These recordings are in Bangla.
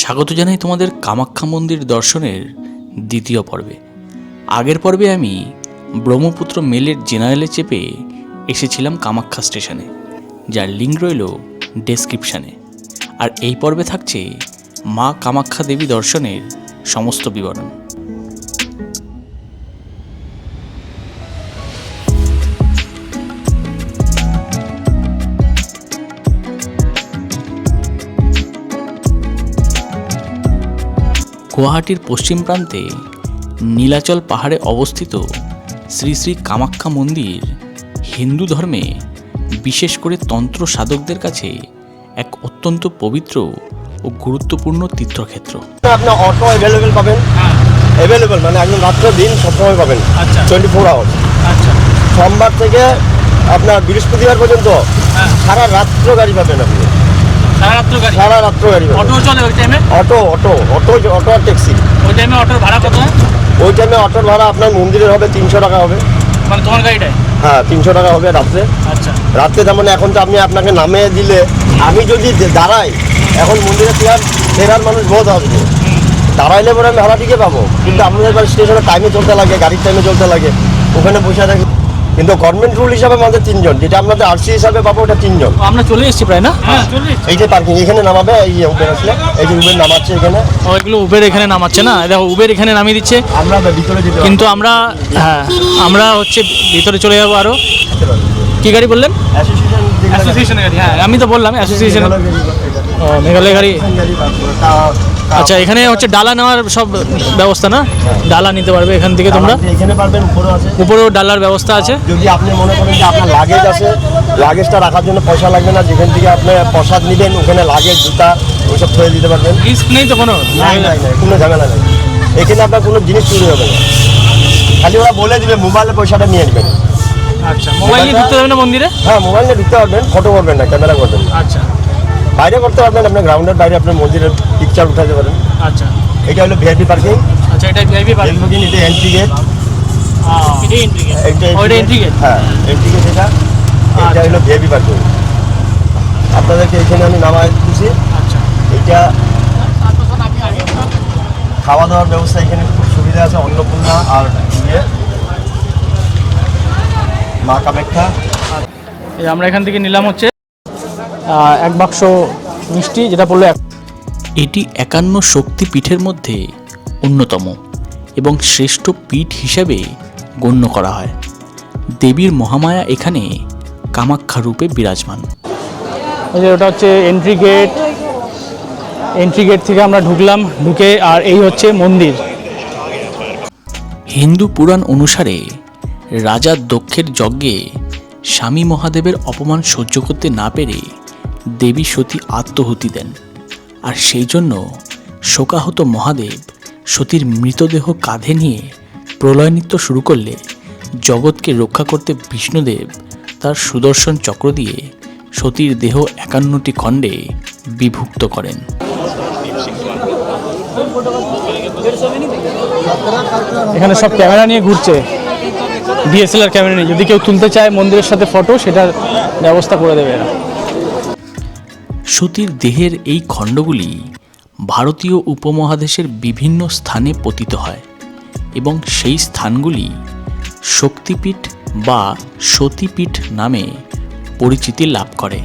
স্বাগত জানাই তোমাদের কামাখ্যা মন্দির দর্শনের দ্বিতীয় পর্বে। আগের পর্বে আমি ব্রহ্মপুত্র মেলের জেনারেলে চেপে এসেছিলাম কামাখ্যা স্টেশনে, যার লিঙ্ক রইল ডেসক্রিপশানে। আর এই পর্বে থাকছে মা কামাখ্যা দেবী দর্শনের সমস্ত বিবরণ। গুয়াহাটির পশ্চিম প্রান্তে নীলাচল পাহাড়ে অবস্থিত শ্রী শ্রী কামাখ্যা মন্দির হিন্দু ধর্মে বিশেষ করে তন্ত্র সাধকদের কাছে এক অত্যন্ত পবিত্র ও গুরুত্বপূর্ণ তীর্থক্ষেত্র। আপনি অটো অ্যাভেলেবেল পাবেন। অ্যাভেলেবেল মানে একদম রাত্র দিন সবসময় পাবেন। আচ্ছা। টোয়েন্টি ফোর আওয়ার্স আচ্ছা। সোমবার থেকে আপনার বৃহস্পতিবার পর্যন্ত হ্যাঁ। সারা রাত্র গাড়ি পাবেন আপনি। সারা রাত্র গাড়ি পাবেন চলে ওই টাইমে অটো অটো অটো অটো আর ট্যাক্সি। ওই টাইমে অটোর ভাড়া কত? ওই টাইমে অটোর ভাড়া আপনার মন্দিরের হবে তিনশো টাকা হবে। মানে তোমার গাড়িটায়? হ্যাঁ তিনশো টাকা হবে রাত্রে। আচ্ছা। রাত্রে যেমন এখন তো আপনি আপনাকে নামে দিলে আমি যদি দাঁড়াই এখন মন্দিরে ফেরার ফেরার মানুষ বহুত আসবে। দাঁড়াইলে পরে আমি ভাড়া ঠিকই পাবো। কিন্তু আপনাদের স্টেশনে টাইমে চলতে লাগে গাড়ির টাইমে চলতে লাগে। ওখানে বসে থাকি কিন্তু গভর্নমেন্ট রুল হিসাবে আমাদের তিনজন। যেটা আমাদের আরসি হিসাবে পাবো ওটা তিনজন। আমরা চলে এসেছি প্রায় না? হ্যাঁ চলে এই যে পার্কিং এখানে নামাবে এই যে উবের আসলে। এই যে উবের নামাচ্ছে এখানে। ওইগুলো উবের এখানে নামাচ্ছে না? দেখো উবের এখানে নামিয়ে দিচ্ছে। আমরা ভিতরে যেতে। কিন্তু আমরা হ্যাঁ আমরা হচ্ছে ভিতরে চলে যাব আরও। কি গাড়ি বললেন? অ্যাসোসিয়েশন গাড়ি হ্যাঁ। আমি তো বললাম অ্যাসোসিয়েশন ও মেঘালয় গাড়ি। গাড়ি তা- তা- আচ্ছা এখানে হচ্ছে ডালা নেওয়ার সব ব্যবস্থা না? ডালা নিতে পারবে এখান থেকে তোমরা? এখানে পারবেন উপরেও আছে। উপরেও ডালার ব্যবস্থা আছে। যদি আপনি মনে করেন যে আপনার লাগেজ আছে লাগেজটা রাখার জন্য পয়সা লাগবে না যেখান থেকে আপনি প্রসাদ নেবেন ওখানে লাগেজ জুতা ওইসব থয়ে দিতে পারবেন। রিস্ক নেই তো কোনো? নাই নাই নাই কোনো ঝামেলা নেই। এখানে আপনার কোনো জিনিস চুরি হবে না। খালি ওরা বলে দিবে মোবাইলে পয়সাটা নিয়ে নেবেন। আচ্ছা মোবাইল নিয়ে ঢুকতে দেবে না মন্দিরে? হ্যাঁ মোবাইল নিয়ে ঢুকতে পারবেন ফটো করবেন না ক্যামেরা করবেন আচ্ছা। বাইরে করতে পারবেন আপনার গ্রাউন্ডের বাইরে আপনার মন্দিরের পিকচার উঠাতে পারেন। আচ্ছা। এটা হলো ভিআইপি পার্কিং আচ্ছা এটা ভিআইপি পার্কিং এটা এন্ট্রি গেট এটা এন্ট্রি গেট ওইটা এন্ট্রি গেট হ্যাঁ এন্ট্রি গেট এটা। এটা আচ্ছা। হলো ভিআইপি পার্কিং আপনাদেরকে এখানে আমি নামাই দিচ্ছি আচ্ছা। এটা খাওয়া দাওয়ার ব্যবস্থা এখানে খুব সুবিধা আছে অন্নপূর্ণা আর ইয়ে। মা কামাখ্যা। এই আমরা এখান থেকে নিলাম হচ্ছে এক বাক্স মিষ্টি যেটা পড়ল এক এটি একান্ন শক্তি পীঠের মধ্যে অন্যতম এবং শ্রেষ্ঠ পীঠ হিসাবে গণ্য করা হয়। দেবীর মহামায়া এখানে কামাক্ষা রূপে বিরাজমান। ওটা হচ্ছে এন্ট্রি গেট এন্ট্রি গেট থেকে আমরা ঢুকলাম ঢুকে আর এই হচ্ছে মন্দির। হিন্দু পুরাণ অনুসারে রাজা দক্ষের যজ্ঞে স্বামী মহাদেবের অপমান সহ্য করতে না পেরে দেবী সতী আত্মহুতি দেন। আর সেই জন্য শোকাহত মহাদেব সতীর মৃতদেহ কাঁধে নিয়ে প্রলয় নৃত্য শুরু করলে জগৎকে রক্ষা করতে বিষ্ণুদেব তার সুদর্শন চক্র দিয়ে সতীর দেহ একান্নটি খণ্ডে বিভক্ত করেন। এখানে সব ক্যামেরা নিয়ে ঘুরছে। ডিএসএলআর ক্যামেরা নিয়ে যদি কেউ তুলতে চায় মন্দিরের সাথে ফটো সেটার ব্যবস্থা করে দেবে এরা। সতীর দেহের এই খণ্ডগুলি ভারতীয় উপমহাদেশের বিভিন্ন স্থানে পতিত হয় এবং সেই স্থানগুলি শক্তিপীঠ বা সতীপীঠ নামে পরিচিতি লাভ করে।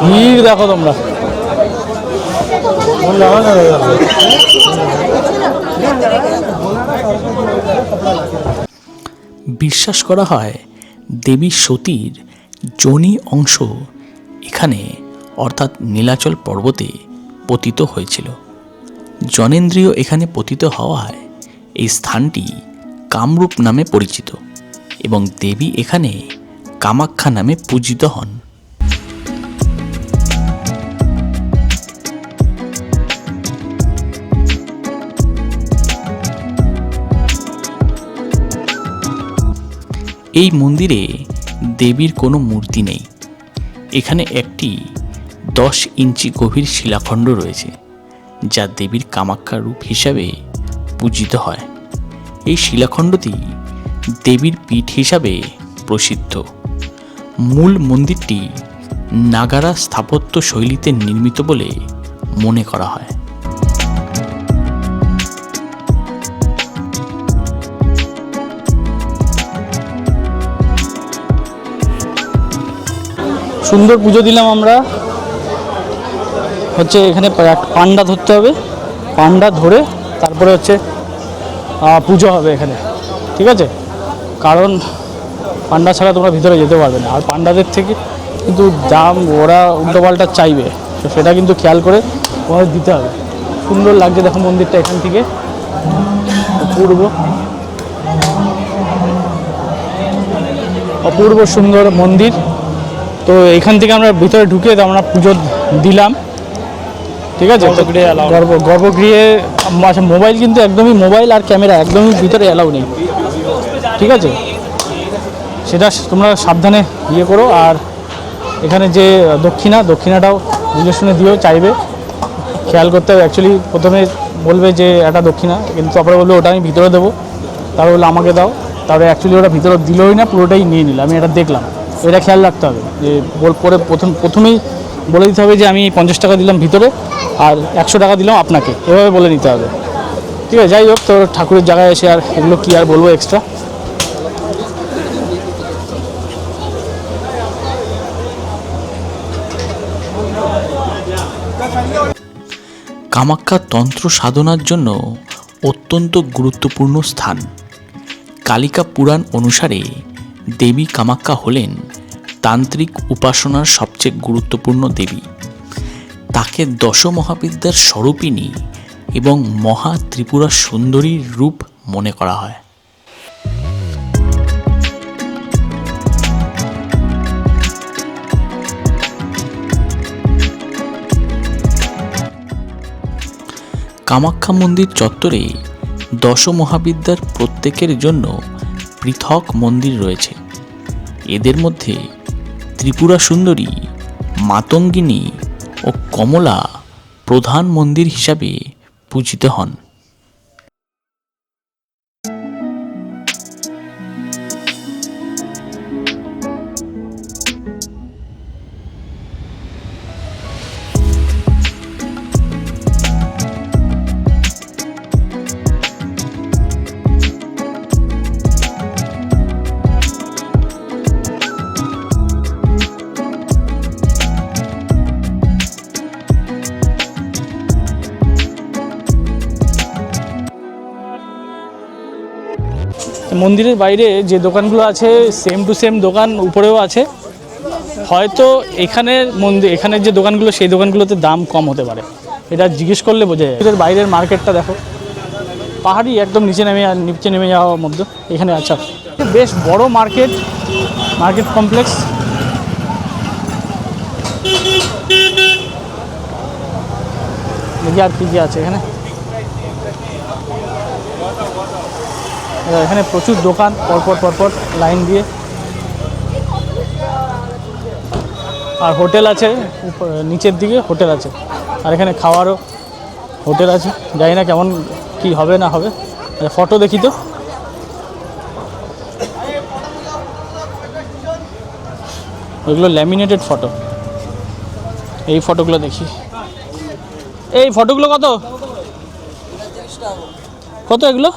ভিড় দেখো তোমরা। বিশ্বাস করা হয় দেবী সতীর যোনি অংশ এখানে, অর্থাৎ নীলাচল পর্বতে পতিত হয়েছিল। জনেন্দ্রিয় এখানে পতিত হওয়ায় এই স্থানটি কামরূপ নামে পরিচিত এবং দেবী এখানে কামাখ্যা নামে পূজিত হন। এই মন্দিরে দেবীর কোনো মূর্তি নেই। এখানে একটি দশ ইঞ্চি গভীর শিলাখণ্ড রয়েছে, যা দেবীর কামাখ্যা রূপ হিসাবে পূজিত হয়। এই শিলাখণ্ডটি দেবীর পীঠ হিসাবে প্রসিদ্ধ। মূল মন্দিরটি নাগারা স্থাপত্য শৈলীতে নির্মিত বলে মনে করা হয়। সুন্দর পুজো দিলাম আমরা। হচ্ছে এখানে পান্ডা ধরতে হবে। পান্ডা ধরে তারপরে হচ্ছে পুজো হবে এখানে। ঠিক আছে? কারণ পান্ডা ছাড়া তোমরা ভিতরে যেতে পারবে না। আর পান্ডাদের থেকে কিন্তু দাম ওরা উল্টোপাল্টা চাইবে। তো সেটা কিন্তু খেয়াল করে তোমাদের দিতে হবে। সুন্দর লাগছে দেখো মন্দিরটা এখান থেকে। অপূর্ব। অপূর্ব সুন্দর মন্দির। তো এখান থেকে আমরা ভিতরে ঢুকে তো আমরা পুজো দিলাম। ঠিক আছে? গর্ভ গর্ভগৃহে আচ্ছা মোবাইল কিন্তু একদমই মোবাইল আর ক্যামেরা একদমই ভিতরে অ্যালাউ নেই। ঠিক আছে? সেটা তোমরা সাবধানে ইয়ে করো। আর এখানে যে দক্ষিণা দক্ষিণাটাও বুঝে শুনে দিও চাইবে। খেয়াল করতে হবে। অ্যাকচুয়ালি প্রথমে বলবে যে একটা দক্ষিণা কিন্তু তারপরে বলবে ওটা আমি ভিতরে দেবো। তারপরে বলল আমাকে দাও। তারপরে অ্যাকচুয়ালি ওটা ভিতরে দিলই না পুরোটাই নিয়ে নিল। আমি এটা দেখলাম। এটা খেয়াল রাখতে হবে। যে পরে প্রথম, প্রথমেই বলে দিতে হবে যে আমি পঞ্চাশ টাকা দিলাম ভিতরে আর একশো টাকা দিলাম আপনাকে। এভাবে বলে নিতে হবে। ঠিক আছে, যাই হোক তো ঠাকুরের জায়গায় এসে আর এগুলো কী আর বলব এক্সট্রা কামাখ্যা তন্ত্র সাধনার জন্য অত্যন্ত গুরুত্বপূর্ণ স্থান। কালিকা পুরাণ অনুসারে দেবী কামাখ্যা হলেন তান্ত্রিক উপাসনার সবচেয়ে গুরুত্বপূর্ণ দেবী। তাকে দশ মহাবিদ্যার স্বরূপিণী এবং মহা ত্রিপুরা সুন্দরীর রূপ মনে করা হয়। কামাখ্যা মন্দির চত্বরে দশ মহাবিদ্যার প্রত্যেকের জন্য পৃথক মন্দির রয়েছে। এদের মধ্যে ত্রিপুরা সুন্দরী মাতঙ্গিনী ও কমলা প্রধান মন্দির হিসাবে পূজিত হন। মন্দিরের বাইরে যে দোকানগুলো আছে সেম টু সেম দোকান উপরেও আছে। হয়তো এখানের মন্দির এখানের যে দোকানগুলো, সেই দোকানগুলোতে দাম কম হতে পারে। এটা জিজ্ঞেস করলে বোঝা যায়। মন্দিরের বাইরের মার্কেটটা দেখো। পাহাড়ি একদম নিচে নেমে নিচে নেমে যাওয়ার মধ্যে। এখানে আচ্ছা। বেশ বড় মার্কেট। Market complex. দেখি আর কী কী আছে এখানে। এখানে প্রচুর দোকান, পরপর পরপর লাইন দিয়ে। আর হোটেল আছে নিচের দিকে হোটেল আছে। আর এখানে খাওয়ারও হোটেল আছে। জানি না কেমন কি হবে না হবে। ফটো দেখি তো। ওইগুলো ল্যামিনেটেড ফটো এই ফটোগুলো দেখি। এই ফটোগুলো কত? কত এগুলো?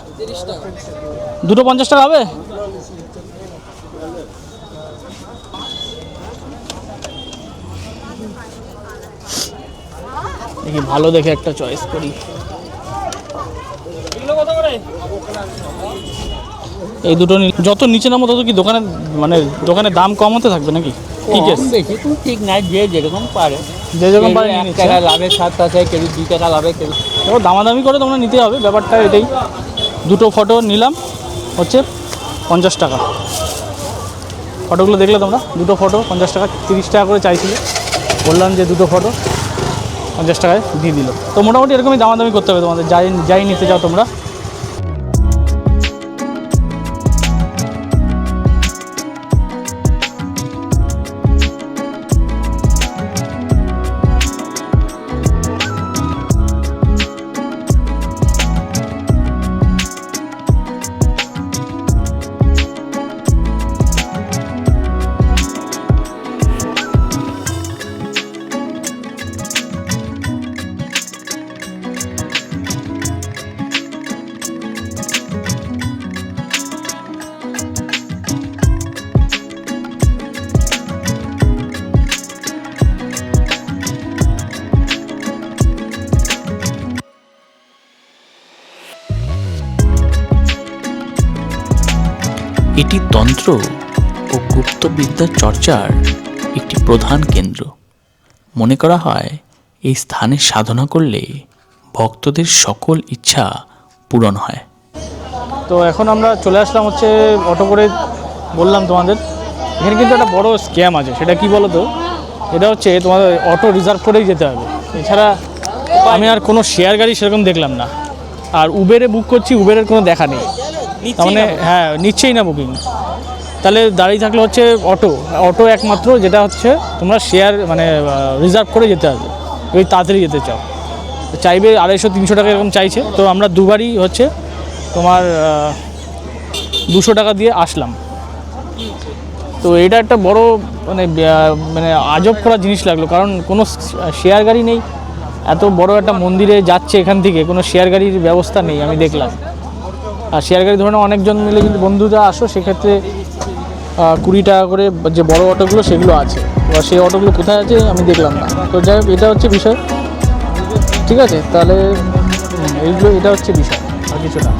দুটো পঞ্চাশ টাকা হবে? দেখি ভালো দেখে একটা চয়েস করি। এই দুটো যত নিচে নামো তত কি দোকানে মানে দোকানের দাম কম হতে থাকবে নাকি? কি কেস কম বেশি তো ঠিক নাই যে যেরকম পারে। যে যখন পারে এক টাকা লাভের সাথ আছে কেউ দুই টাকা লাভে কেউ দামাদামি করে তোমরা নিতে হবে ব্যাপারটা এটাই। দুটো ফটো নিলাম। হচ্ছে পঞ্চাশ টাকা। ফটোগুলো দেখলে তোমরা? দুটো ফটো পঞ্চাশ টাকা, তিরিশ টাকা করে চাইছিলো। বললাম যে দুটো ফটো পঞ্চাশ টাকায় দিয়ে দিল। তো মোটামুটি এরকমই দামাদামি করতে হবে তোমাদের। যাই যাই নিতে চাও তোমরা। এটি তন্ত্র ও গুপ্তবিদ্যার চর্চার একটি প্রধান কেন্দ্র। মনে করা হয়, এই স্থানে সাধনা করলে ভক্তদের সকল ইচ্ছা পূরণ হয়। তো এখন আমরা চলে আসলাম হচ্ছে অটো করে বললাম তোমাদের। এখানে কিন্তু একটা বড় স্ক্যাম আছে, সেটা কি বলো তো এটা হচ্ছে তোমাদের অটো রিজার্ভ করেই যেতে হবে। এছাড়া আমি আর কোনো শেয়ার গাড়ি সেরকম দেখলাম না। আর উবেরে বুক করছি উবেরের কোনো দেখা নেই। মানে হ্যাঁ নিচ্ছেই না বুকিং তাহলে দাঁড়িয়ে থাকলে হচ্ছে অটো অটো একমাত্র যেটা হচ্ছে তোমরা শেয়ার মানে রিজার্ভ করে যেতে হবে। ওই তাড়াতাড়ি যেতে চাও। চাইবে আড়াইশো তিনশো টাকা এরকম চাইছে। তো আমরা দুবারই হচ্ছে তোমার দুশো টাকা দিয়ে আসলাম। তো এটা একটা বড় মানে মানে আজব করা জিনিস লাগল। কারণ কোনো শেয়ার গাড়ি নেই। এত বড় একটা মন্দিরে যাচ্ছে এখান থেকে কোনো শেয়ার গাড়ির ব্যবস্থা নেই আমি দেখলাম। আর শেয়ার গাড়ি ধরে অনেকজন মিলে যদি বন্ধুরা আসো, সেক্ষেত্রে কুড়ি টাকা করে যে বড় অটোগুলো, সেগুলো আছে। এবার সেই অটোগুলো কোথায় আছে, আমি দেখলাম না। তো যাই হোক, এটা হচ্ছে বিষয়। ঠিক আছে? তাহলে এইগুলো, এটা হচ্ছে বিষয়, আর কিছু না।